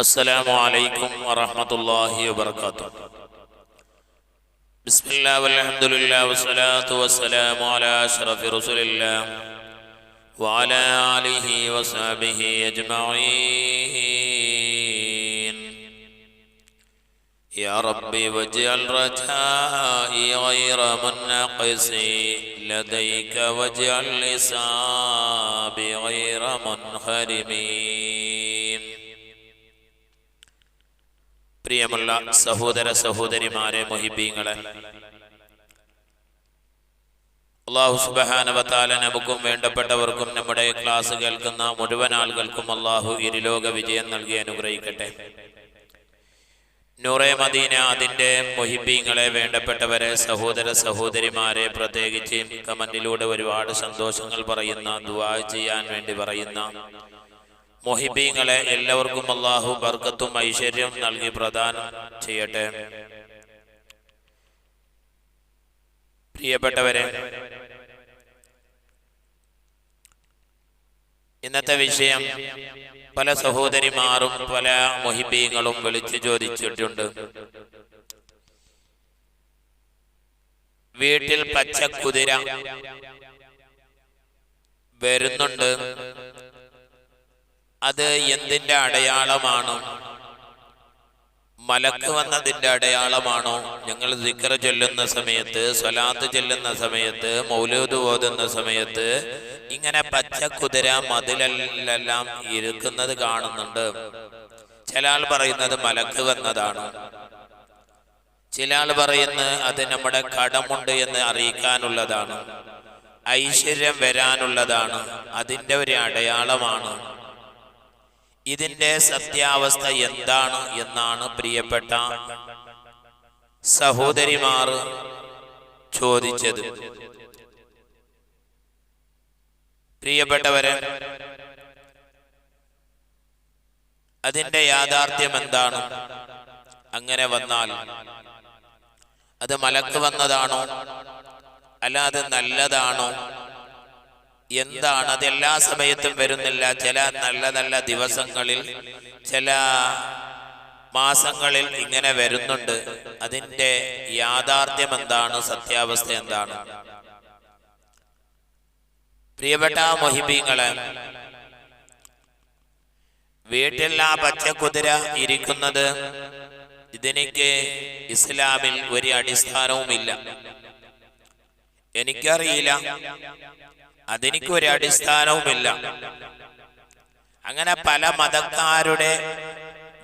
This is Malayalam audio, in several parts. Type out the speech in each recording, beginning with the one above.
السلام عليكم ورحمة الله وبركاته. بسم الله والحمد لله والصلاة والسلام على أشرف رسول الله وعلى آله وصحبه أجمعين. يا ربي واجعل رجائي غير منقص لديك واجعل لسابي غير منحرمين പ്രിയമുള്ള സഹോദര സഹോദരിമാരെ മൊഹിബീങ്ങളെ. അള്ളാഹു സുബഹാനവത്താല നമുക്കും വേണ്ടപ്പെട്ടവർക്കും നമ്മുടെ ക്ലാസ് കേൾക്കുന്ന മുഴുവൻ ആളുകൾക്കും അള്ളാഹു ഇരുലോക വിജയം നൽകി അനുഗ്രഹിക്കട്ടെ. നൂറെ മദീന അതിന്റെ മൊഹിബീങ്ങളെ വേണ്ടപ്പെട്ടവരെ സഹോദര സഹോദരിമാരെ പ്രത്യേകിച്ച് കമന്റിലൂടെ ഒരുപാട് സന്തോഷങ്ങൾ പറയുന്ന ദുവാ ചെയ്യാൻ വേണ്ടി പറയുന്ന മൊഹിബീങ്ങളെ എല്ലാവർക്കും അള്ളാഹു ബർക്കത്തും ഐശ്വര്യവും നൽകി പ്രദാനം ചെയ്യട്ടെ. പ്രിയപ്പെട്ടവരെ ഇന്നത്തെ വിഷയം പല സഹോദരിമാരും പല മൊഹിബീങ്ങളും വിളിച്ചു ചോദിച്ചിട്ടുണ്ട്. വീട്ടിൽ പച്ചക്കുതിര വരുന്നുണ്ട്. അത് എന്തിന്റെ അടയാളമാണ്? മലക്ക് വന്നതിന്റെ അടയാളമാണോ? ഞങ്ങൾ ദിക്കർ ചൊല്ലുന്ന സമയത്ത് സ്വലാത്ത് ചൊല്ലുന്ന സമയത്ത് മൗലൂദ് ഓതുന്ന സമയത്ത് ഇങ്ങനെ പച്ച പച്ചക്കുതിര മതിലെല്ലാം ഇരിക്കുന്നത് കാണുന്നുണ്ട്. ചില ആൾ പറയുന്നത് മലക്ക് വന്നതാണ്. ചില ആൾ പറയുന്നത് അത് നമ്മുടെ കടമുണ്ട് എന്ന് അറിയിക്കാനുള്ളതാണ്. ഐശ്വര്യം വരാനുള്ളതാണ്. അതിന്റെ ഒരു അടയാളമാണ്. ഇതിന്റെ സത്യാവസ്ഥ എന്താണ് എന്നാണ് പ്രിയപ്പെട്ട സഹോദരിമാർ ചോദിച്ചത്. പ്രിയപ്പെട്ടവരെ അതിന്റെ യാഥാർത്ഥ്യം എന്താണ്? അങ്ങനെ വന്നാൽ അത് മലക്ക് വന്നതാണോ? അല്ലാതെ നല്ലതാണോ? എന്താണ്? അത് എല്ലാ സമയത്തും വരുന്നില്ല. ചില നല്ല നല്ല ദിവസങ്ങളിൽ ചില മാസങ്ങളിൽ ഇങ്ങനെ വരുന്നുണ്ട്. അതിന്റെ യാഥാർത്ഥ്യം എന്താണ്? സത്യാവസ്ഥ എന്താണ്? പ്രിയപ്പെട്ട മൊഹിബീങ്ങളെ വീട്ടിൽ ആ പച്ചക്കുതിര ഇരിക്കുന്നത് ഇതിനേക്ക് ഇസ്ലാമിൽ ഒരു അടിസ്ഥാനവുമില്ല. എനിക്കറിയില്ല. അതെനിക്ക് ഒരു അടിസ്ഥാനവുമില്ല. അങ്ങനെ പല മതക്കാരുടെ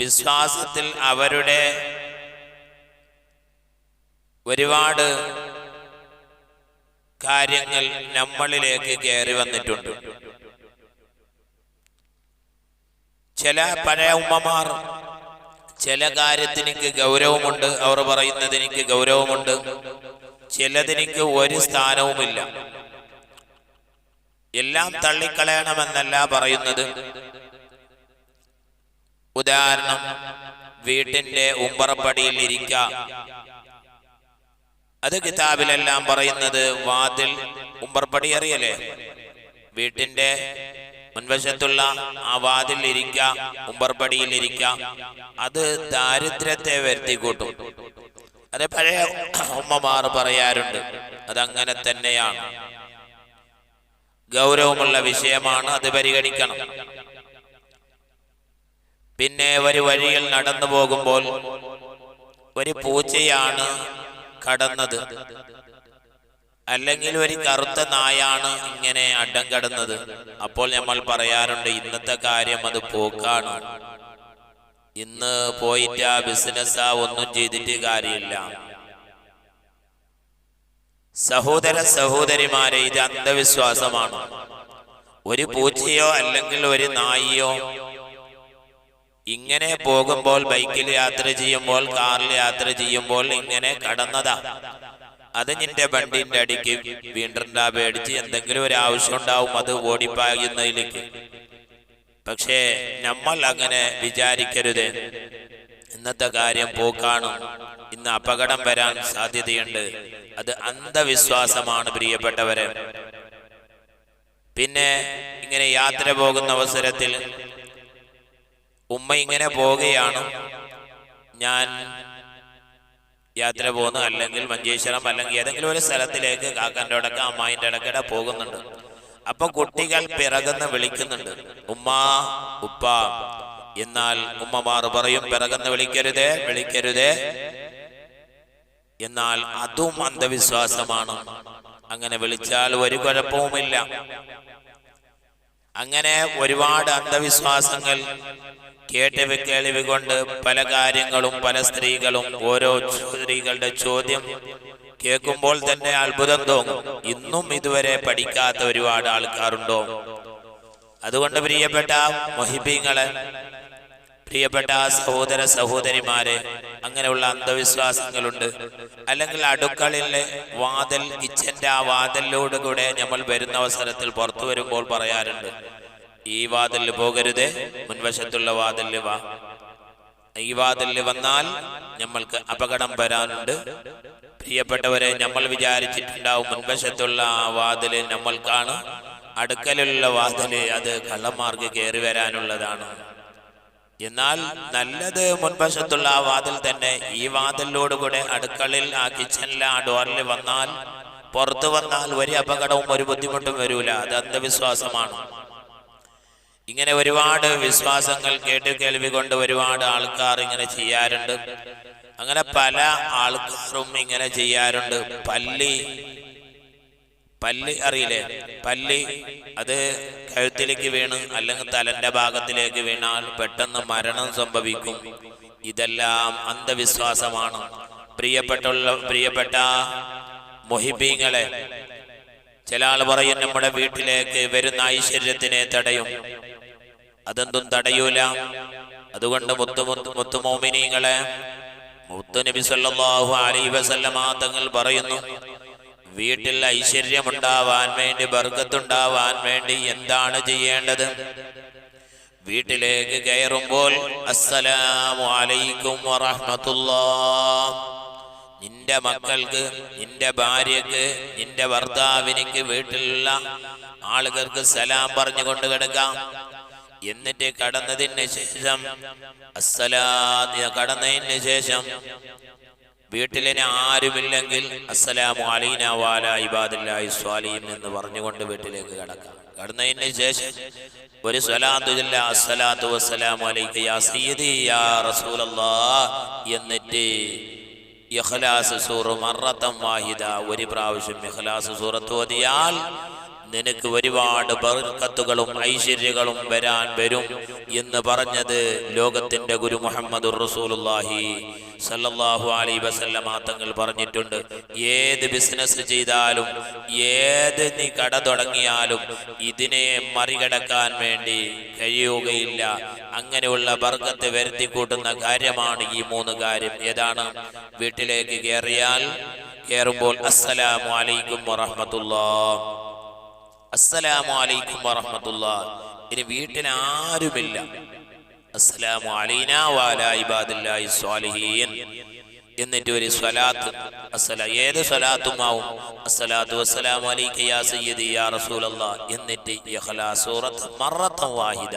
വിശ്വാസത്തിൽ അവരുടെ ഒരുപാട് കാര്യങ്ങൾ നമ്മളിലേക്ക് കയറി വന്നിട്ടുണ്ട്. ചില പഴയ ഉമ്മമാർ ചില കാര്യത്തിനിക്ക് ഗൗരവമുണ്ട് അവർ പറയുന്നത് എനിക്ക് ഗൗരവമുണ്ട്. ചിലതിനിക്ക് ഒരു സ്ഥാനവുമില്ല. എല്ലാം തള്ളിക്കളയണമെന്നല്ല പറയുന്നത്. ഉദാഹരണം വീട്ടിന്റെ ഉമ്പറപ്പടിയിൽ ഇരിക്ക. അത് കിതാബിലെല്ലാം പറയുന്നത് വാതിൽ ഉമ്പർപ്പടി അറിയല്ലേ? വീട്ടിന്റെ മുൻവശത്തുള്ള ആ വാതിൽ ഇരിക്ക ഉമ്പർപ്പടിയിൽ ഇരിക്ക. അത് ദാരിദ്ര്യത്തെ വരുത്തി കൂട്ടും അത് പഴയ ഉമ്മമാർ പറയാറുണ്ട് അതങ്ങനെ തന്നെയാണ്. ഗൗരവമുള്ള വിഷയമാണ് അത് പരിഗണിക്കണം. പിന്നെ ഒരു വഴിയിൽ നടന്നു പോകുമ്പോൾ ഒരു പൂച്ചയാണ് കടന്നത്. അല്ലെങ്കിൽ ഒരു കറുത്ത നായാണ് ഇങ്ങനെ അഡം കടന്നത്. അപ്പോൾ നമ്മൾ പറയാറുണ്ട് ഇന്നത്തെ കാര്യം അത് പോക്കാണ്. ഇന്ന് പോയിട്ട് ആ ബിസിനസ്സാ ഒന്നും ചെയ്തിട്ട് കാര്യമില്ല. സഹോദര സഹോദരിമാരെ ഇത് അന്ധവിശ്വാസമാണ്. ഒരു പൂച്ചയോ അല്ലെങ്കിൽ ഒരു നായിയോ ഇങ്ങനെ പോകുമ്പോൾ ബൈക്കിൽ യാത്ര ചെയ്യുമ്പോൾ കാറിൽ യാത്ര ചെയ്യുമ്പോൾ ഇങ്ങനെ കടന്നതാ. അത് നിന്റെ വണ്ടിന്റെ അടിക്ക് വീണ്ടും പേടിച്ച് എന്തെങ്കിലും ഒരു ആവശ്യം ഉണ്ടാവും അത് ഓടിപ്പായുന്നതിലേക്ക്. പക്ഷേ നമ്മൾ അങ്ങനെ വിചാരിക്കരുത്. ഇന്നത്തെ കാര്യം പോക്കാണ്. ഇന്ന് അപകടം വരാൻ സാധ്യതയുണ്ട്. അത് അന്ധവിശ്വാസമാണ് പ്രിയപ്പെട്ടവരെ. പിന്നെ ഇങ്ങനെ യാത്ര പോകുന്ന അവസരത്തിൽ ഉമ്മ ഇങ്ങനെ പോവുകയാണ്. ഞാൻ യാത്ര പോകുന്നു അല്ലെങ്കിൽ മഞ്ചേശ്വരം അല്ലെങ്കിൽ ഏതെങ്കിലും ഒരു സ്ഥലത്തിലേക്ക് കാക്കന്റെ അടക്ക അമ്മായിന്റെ അടക്കട പോകുന്നുണ്ട്. അപ്പൊ കുട്ടികൾ പിറകുന്ന് വിളിക്കുന്നുണ്ട്. ഉമ്മ ഉപ്പ എന്നാൽ ഉമ്മമാർ പറയും പിറകുന്ന് വിളിക്കരുതേ വിളിക്കരുതേ. എന്നാൽ അതും അന്ധവിശ്വാസമാണ്. അങ്ങനെ വിളിച്ചാൽ ഒരു കുഴപ്പവുമില്ല. അങ്ങനെ ഒരുപാട് അന്ധവിശ്വാസങ്ങൾ കേട്ട് കേൾവി കൊണ്ട് പല കാര്യങ്ങളും പല സ്ത്രീകളും ഓരോ സ്ത്രീകളുടെ ചോദ്യം കേൾക്കുമ്പോൾ തന്നെ അത്ഭുതം തോന്നും. ഇന്നും ഇതുവരെ പഠിക്കാത്ത ഒരുപാട് ആൾക്കാരുണ്ടോ? അതുകൊണ്ട് പ്രിയപ്പെട്ട മൊഹിബീങ്ങളെ പ്രിയപ്പെട്ട സഹോദര സഹോദരിമാരെ അങ്ങനെയുള്ള അന്ധവിശ്വാസങ്ങളുണ്ട്. അല്ലെങ്കിൽ അടുക്കളയിലെ വാതൽ കിച്ചന്റെ ആ വാതിലിലൂടെ കൂടെ നമ്മൾ വരുന്ന അവസരത്തിൽ പുറത്തു വരുമ്പോൾ പറയാറുണ്ട് ഈ വാതിലിൽ പോകരുത് മുൻവശത്തുള്ള വാതിലിൽ വാ. ഈ വാതിലിൽ വന്നാൽ നമ്മൾക്ക് അപകടം വരാനുണ്ട് പ്രിയപ്പെട്ടവരെ നമ്മൾ വിചാരിച്ചിട്ടുണ്ടാവും മുൻവശത്തുള്ള ആ വാതിൽ നമ്മൾക്കാണ് അടുക്കലുള്ള വാതിൽ അത് കള്ളന്മാർക്ക് കയറി വരാനുള്ളതാണ്. എന്നാൽ നല്ലത് മുൻവശത്തുള്ള ആ വാതിൽ തന്നെ ഈ വാതിലോടുകൂടെ അടുക്കളിൽ ആ കിച്ചണിലെ ആ ഡോറിൽ വന്നാൽ പുറത്തു വന്നാൽ ഒരു അപകടവും ഒരു ബുദ്ധിമുട്ടും വരൂല. അത് അന്ധവിശ്വാസമാണ്. ഇങ്ങനെ ഒരുപാട് വിശ്വാസങ്ങൾ കേട്ട് കേൾവി കൊണ്ട് ഒരുപാട് ആൾക്കാർ ഇങ്ങനെ ചെയ്യാറുണ്ട്. അങ്ങനെ പല ആൾക്കാരും ഇങ്ങനെ ചെയ്യാറുണ്ട്. പല്ലി പല്ലി അറിയില്ലേ? പല്ലി അത് കഴുത്തിലേക്ക് വീണ് അല്ലെങ്കിൽ തലന്റെ ഭാഗത്തിലേക്ക് വീണാൽ പെട്ടെന്ന് മരണം സംഭവിക്കും. ഇതെല്ലാം അന്ധവിശ്വാസമാണ്. പ്രിയപ്പെട്ടുള്ള പ്രിയപ്പെട്ട മൊഹിബീങ്ങളെ ചില ആൾ പറയും നമ്മുടെ വീട്ടിലേക്ക് വരുന്ന ഐശ്വര്യത്തിനെ തടയും. അതെന്തും തടയൂല. അതുകൊണ്ട് മുത്തു മുത്തു മുത്തു നബി സല്ലല്ലാഹു അലൈഹി വസല്ലമ തങ്ങൾ പറയുന്നു വീട്ടിൽ ഐശ്വര്യമുണ്ടാവാൻ വേണ്ടി ബർഗത്തുണ്ടാവാൻ വേണ്ടി എന്താണ് ചെയ്യേണ്ടത്? വീട്ടിലേക്ക് കയറുമ്പോൾ അസ്സലാമു അലൈക്കും വറഹ്മത്തുള്ളാ നിന്റെ മക്കൾക്ക് നിന്റെ ഭാര്യക്ക് നിന്റെ ഭർത്താവിനിക്ക് വീട്ടിലുള്ള ആളുകൾക്ക് സലാം പറഞ്ഞുകൊണ്ട് കിടക്കാം. എന്നിട്ട് കടന്നതിന് ശേഷം അസ്സലാ കടന്നതിന് ശേഷം വീട്ടിലിന് ആരുമില്ലെങ്കിൽ അസ്സലാമു അലൈന വാല ഇബാദില്ലാഹി സ്വാലിഹിൻ എന്ന് പറഞ്ഞുകൊണ്ട് വീട്ടിലേക്ക് കടക്കാം. കടന്നതിന് ശേഷം ഒരു സ്വലാത്തു ചൊല്ല അസ്സലാത്തു വസ്സലാമു അലൈക യാ സയ്യിദി യാ റസൂലല്ലാഹ് എന്നിട്ട് ഇഖ്ലാസ് സൂറ മറത്തം വാഹിദ. ഒരു പ്രാവശ്യം ഇഖ്ലാസ് സൂറത്ത് ഓതിയാൽ നിനക്ക് ഒരുപാട് ബർക്കത്തുകളും ഐശ്വര്യങ്ങളും വരാൻ വരും എന്ന് പറഞ്ഞത് ലോകത്തിന്റെ ഗുരു മുഹമ്മദ് റസൂലുള്ളാഹി സല്ലല്ലാഹു അലൈഹി വസല്ലമ തങ്ങൾ പറഞ്ഞിട്ടുണ്ട്. ഏത് ബിസിനസ് ചെയ്താലും ഏത് നീ കട തുടങ്ങിയാലും ഇതിനെ മറികടക്കാൻ വേണ്ടി കഴിയുകയില്ല. അങ്ങനെയുള്ള ബർക്കത്ത് വരുത്തി കൂട്ടുന്ന കാര്യമാണ് ഈ മൂന്ന് കാര്യം. ഏതാണ്? വീട്ടിലേക്ക് കയറിയാൽ കയറുമ്പോൾ അസ്സലാമു അലൈക്കും വറഹ്മത്തുള്ളാഹ്. അസ്സലാമു അലൈക്കും വറഹ്മത്തുള്ള. ഇനി വീട്ടിൽ ആരുമില്ല അസ്സലാമു അലൈന വാലാ സ്വാലിഹീൻ. എന്നിട്ട് ഒരു സ്വലാത്ത്. അസ്സല ഏത് സ്വലാത്തും അസ്സലാത്തു വസ്സലാമു അലൈക യാ സയ്യിദി യാ റസൂലല്ലാഹ് എന്നിട്ട് ഇഖ്ലാസ് സൂറത്ത് മറത്തം വാഹിദ.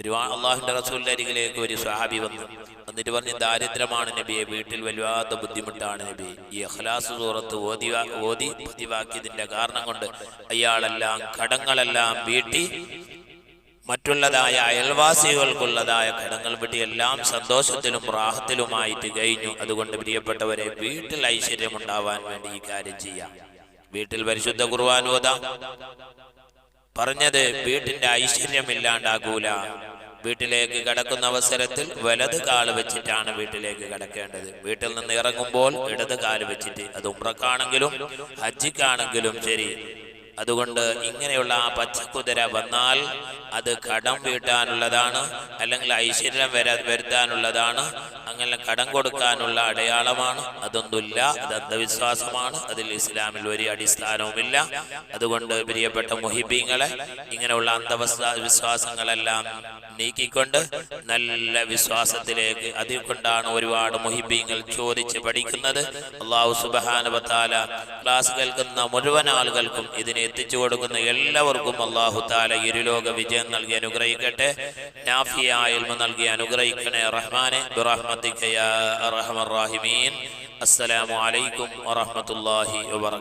ഒരു അള്ളാഹുന്റെ റസൂലിന്റെ അരികിലേക്ക് ഒരു സ്വഹാബി വന്നു. എന്നിട്ട് പറഞ്ഞു ദാരിദ്ര്യമാണ് നബിയെ വീട്ടിൽ വല്ലാത്ത ബുദ്ധിമുട്ടാണ് നബി. ഈ അഖ്ലാസ് സൂറത്ത് ഓതി ഓതി പതിവാക്കിയതിന്റെ കാരണം കൊണ്ട് അയാളെല്ലാം കടങ്ങളെല്ലാം വീട്ടി മറ്റുള്ളതായ അയൽവാസികൾക്കുള്ളതായ കടങ്ങൾ വീട്ടി എല്ലാം സന്തോഷത്തിലും പ്രാഹത്തിലുമായിട്ട് കഴിഞ്ഞു. അതുകൊണ്ട് പ്രിയപ്പെട്ടവരെ വീട്ടിൽ ഐശ്വര്യം ഉണ്ടാവാൻ വേണ്ടി ഈ കാര്യം ചെയ്യാം. വീട്ടിൽ പരിശുദ്ധ കുർബാൻ ഓതാം. പറഞ്ഞത് വീട്ടിന്റെ ഐശ്വര്യം ഇല്ലാണ്ടാകൂല വീട്ടിലേക്ക് കടക്കുന്ന അവസരത്തിൽ വലത് കാൽ വെച്ചിട്ടാണ് വീട്ടിലേക്ക് കടക്കേണ്ടത്. വീട്ടിൽ നിന്ന് ഇറങ്ങുമ്പോൾ ഇടത് കാൽ വെച്ചിട്ട് അത് ഉമ്രക്കാണെങ്കിലും ഹജ്ജിക്കാണെങ്കിലും ശരി. അതുകൊണ്ട് ഇങ്ങനെയുള്ള ആ പച്ചക്കുതിര വന്നാൽ അത് കടം വീട്ടാനുള്ളതാണ് അല്ലെങ്കിൽ ഐശ്വര്യം വരാ വരുത്താനുള്ളതാണ് അങ്ങനെ കടം കൊടുക്കാനുള്ള അടയാളമാണ്. അതൊന്നുമില്ല. അത് അന്ധവിശ്വാസമാണ്. അതിൽ ഇസ്ലാമിൽ ഒരു അടിസ്ഥാനവുമില്ല. അതുകൊണ്ട് പ്രിയപ്പെട്ട മുഹിബീങ്ങളെ ഇങ്ങനെയുള്ള അന്ധവിശ്വാസങ്ങളെല്ലാം നീക്കിക്കൊണ്ട് നല്ല വിശ്വാസത്തിലേക്ക് അതിൽ കൊണ്ടാണ് ഒരുപാട് മുഹിബീങ്ങൾ ചോദിച്ച് പഠിക്കുന്നത്. അള്ളാഹു സുബഹാനുവത്താല ക്ലാസ് കേൾക്കുന്ന മുഴുവൻ ആളുകൾക്കും ഇതിനെ എത്തിച്ചു കൊടുക്കുന്ന എല്ലാവർക്കും അള്ളാഹു താല ഇരുലോക വിജയം നൽകി അനുഗ്രഹിക്കട്ടെ. നാഫിയ ഇൽമ നൽകി അനുഗ്രഹിക്കണേ റഹ്മാനെ. ബിറഹ്മത്തിക യാ അർഹമർ റാഹിമീൻ. അസ്സലാമു അലൈക്കും വറഹ്മത്തുള്ളാഹി വബറകാതുഹു